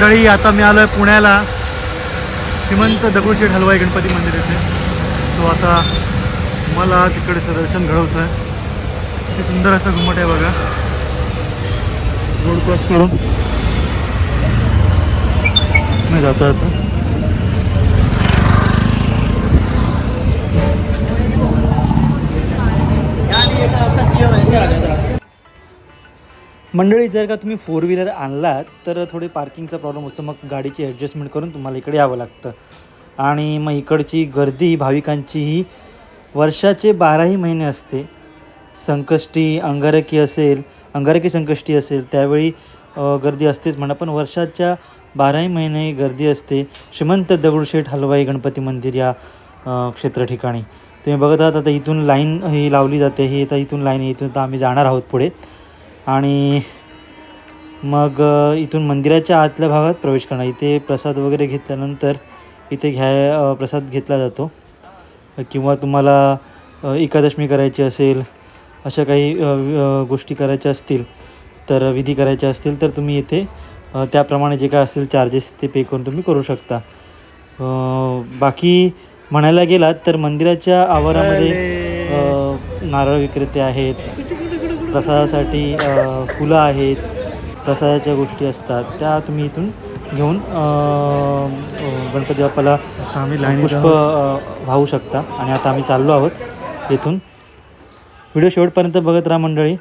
मंडळी आता मी आलो आहे पुण्याला. श्रीमंत दगडूशेठ हलवाई गणपती मंदिर येथे सो आता मला तिकडचं दर्शन घडवतं आहे किती सुंदर असं घुमट आहे बघा. रोड क्रॉस करून. मी जातो आता मंडळी जर का तुम्ही फोर व्हीलर आणलात तर थोडे पार्किंगचा प्रॉब्लेम असतो. मग गाडीची ॲडजस्टमेंट करून तुम्हाला इकडे यावं लागतं. आणि मग इकडची गर्दी भाविकांची ही वर्षाचे बाराही महिने असते. संकष्टी अंगारकी असेल अंगारकी संकष्टी असेल त्यावेळी गर्दी असतेच म्हणा. पण वर्षाच्या बाराही महिने गर्दी असते. श्रीमंत दगडूशेठ हलवाई गणपती मंदिर या क्षेत्र ठिकाणी. तुम्ही बघत आहात आता इथून लाईन ही लावली जाते. ही आता इथून लाईन इथून आता आम्ही जाणार आहोत पुढे. आणि मग इथून मंदिराच्या आतल्या भागात प्रवेश करणार. इथे प्रसाद वगैरे घेतल्यानंतर इथे घ्या प्रसाद घेतला जातो. किंवा तुम्हाला एकादशमी करायची असेल अशा काही गोष्टी करायच्या असतील तर विधी करायच्या असतील तर तुम्ही इथे त्याप्रमाणे जे काय असतील चार्जेस ते पे करून तुम्ही करू शकता. बाकी म्हणायला गेलात तर मंदिराच्या आवारामध्ये नारळ विक्रेते आहेत. प्रसादासाठी फुलं आहेत प्रसादाच्या गोष्टी असतात त्या तुम्ही इथून घेऊन गणपती बाप्पाला आम्ही पुष्प वाहू शकता. आणि आता आम्ही चाललो आहोत इथून. व्हिडिओ शेवटपर्यंत बघत राहा मंडळी.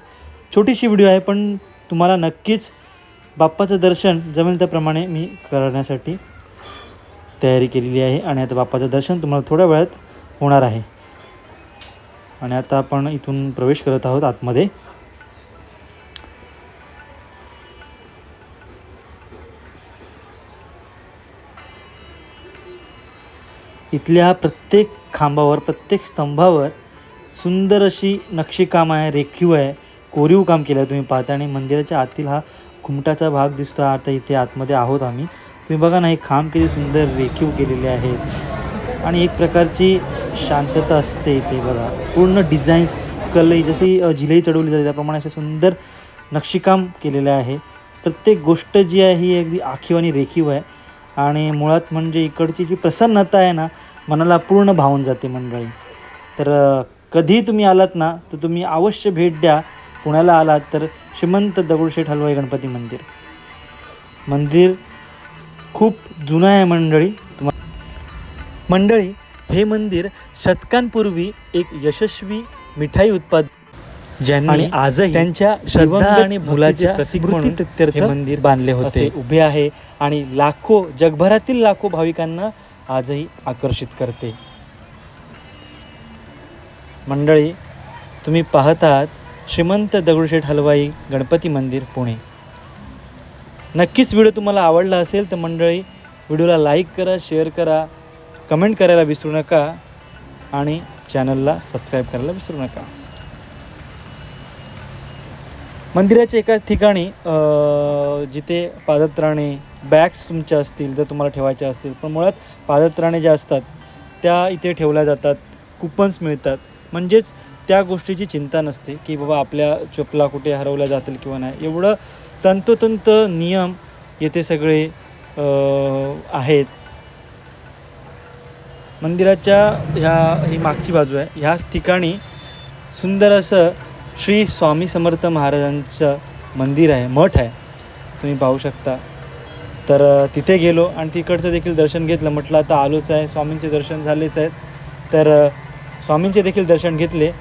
छोटीशी व्हिडिओ आहे पण तुम्हाला नक्कीच बाप्पाचं दर्शन जमेल त्याप्रमाणे मी करण्यासाठी तयारी केलेली आहे. आणि आता बाप्पाचं दर्शन तुम्हाला थोड्या वेळात होणार आहे. आणि आता आपण इथून प्रवेश करत आहोत आतमध्ये. इथल्या प्रत्येक खांबावर प्रत्येक स्तंभावर सुंदर अशी नक्षीकाम आहे रेखीव आहे कोरीव काम केलं आहे तुम्ही पाहता. आणि मंदिराच्या आतील हा घुमटाचा भाग दिसतो आता इथे आतमध्ये आहोत आम्ही. तुम्ही बघा ना हे खांब किती सुंदर रेखीव केलेले आहेत. आणि एक प्रकारची शांतता असते इथे बघा. पूर्ण डिझाईन्स कलई जशी झिलई चढवली जाते. त्याप्रमाणे असे सुंदर नक्षीकाम केलेलं आहे. प्रत्येक गोष्ट जी आहे ही अगदी आखीव आणि रेखीव आहे. आणि मुळात म्हणजे इकडची जी प्रसन्नता आहे ना मनाला पूर्ण भावून जाते मंडळी. तर कधी तुम्ही आलात ना तर तुम्ही अवश्य भेट द्या. पुण्याला आलात तर श्रीमंत दगडूशेठ हलवाई गणपती मंदिर. मंदिर खूप जुनं आहे मंडळी. तुम्हा मंडळी हे मंदिर शतकांपूर्वी एक यशस्वी मिठाई उत्पादन ज्यांनी आणि आजही त्यांच्या श्रद्धा आणि मुलाच्या हे मंदिर बांधले होते. उभे आहे. आणि लाखो जगभरातील लाखो भाविकांना आजही आकर्षित करते. मंडळी तुम्ही पाहत आहात श्रीमंत दगडूशेठ हलवाई गणपती मंदिर पुणे. नक्कीच व्हिडिओ तुम्हाला आवडला असेल तर मंडळी व्हिडिओला लाईक करा शेअर करा कमेंट करायला विसरू नका आणि चॅनलला सबस्क्राईब करायला विसरू नका. मंदिराच्या एका ठिकाणी जिथे पादत्राणे बॅग्स तुमच्या असतील जर तुम्हाला ठेवायच्या असतील पण मुळात पादत्राणे ज्या असतात त्या इथे ठेवल्या जातात कुपन्स मिळतात. म्हणजेच त्या गोष्टीची चिंता नसते की बाबा आपल्या चपला कुठे हरवल्या जातील किंवा नाही. एवढं तंतोतंत नियम येथे सगळे आहेत. मंदिराच्या ह्या ही मागची बाजू आहे. ह्याच ठिकाणी सुंदर असं श्री स्वामी समर्थ महाराजांचं मंदिर आहे मठ आहे. तुम्ही पाहू शकता. तर तिथे गेलो आणि तिकडचं देखील दर्शन घेतलं. म्हटलं आता आलोच आहे. स्वामींचे दर्शन झालेच आहेत. तर स्वामींचे देखील दर्शन घेतले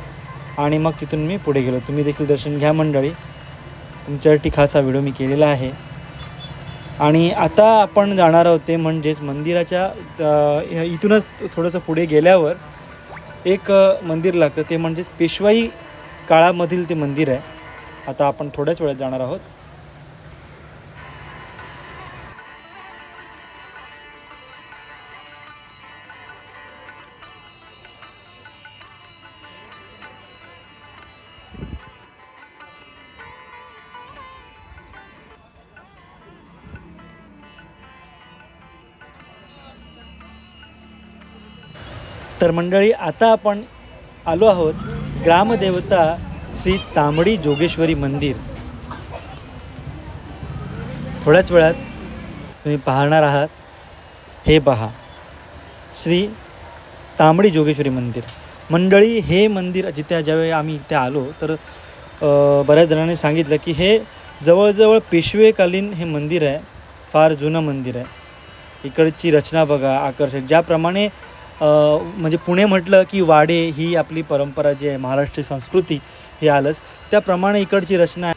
आणि मग तिथून मी पुढे गेलो. तुम्ही देखील दर्शन घ्या मंडळी. तुमच्यासाठी खास हा व्हिडिओ मी केलेला आहे. आणि आता आपण जाणार आहोत ते म्हणजेच मंदिराच्या इथूनच थोडंसं पुढे गेल्यावर एक मंदिर लागतं. ते म्हणजेच पेशवाई काळामधील ते मंदिर आहे. आता आपण थोड्याच वेळात जाणार आहोत. तर मंडळी आता आपण आलो आहोत ग्रामदेवता श्री तांबडी जोगेश्वरी मंदिर. थोड्याच वेळात तुम्ही पाहणार आहात. हे पहा. श्री तांबडी जोगेश्वरी मंदिर. मंडळी हे मंदिर जिथे ज्यावेळी आम्ही इथे आलो तर बऱ्याच जणांनी सांगितलं की हे जवळजवळ पेशवेकालीन हे मंदिर आहे. फार जुनं मंदिर आहे. इकडची रचना बघा आकर्षक. ज्याप्रमाणे म्हणजे पुणे म्हटलं की वाडे ही आपली परंपरा जी आहे महाराष्ट्रीय संस्कृती हे आलंच. त्याप्रमाणे इकडची रचना आहे.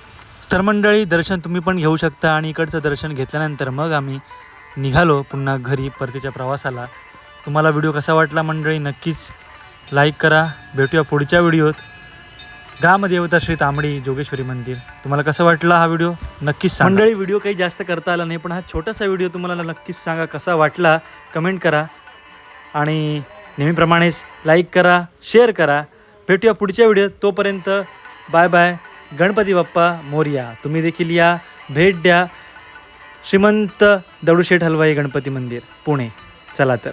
तर मंडळी दर्शन तुम्ही पण घेऊ शकता आणि इकडचं दर्शन घेतल्यानंतर मग आम्ही निघालो पुन्हा घरी परतीच्या प्रवासाला. तुम्हाला व्हिडिओ कसा वाटला मंडळी नक्कीच लाईक करा. भेटूया पुढच्या व्हिडिओत. ग्रामदेवता श्री तांबडी जोगेश्वरी मंदिर. तुम्हाला कसं वाटलं हा व्हिडिओ? नक्कीच सांगा. मंडळी व्हिडिओ काही जास्त करता आला नाही पण हा छोटासा व्हिडिओ तुम्हाला नक्कीच सांगा कसा वाटला? कमेंट करा. आणि नेहमीप्रमाणेच लाईक करा शेअर करा. भेटूया पुढच्या व्हिडिओत तोपर्यंत. Bye bye. गणपती बाप्पा मोर्या. तुम्ही देखील या. भेट द्या. श्रीमंत दगडूशेठ हलवाई गणपती मंदिर पुणे. चला तर.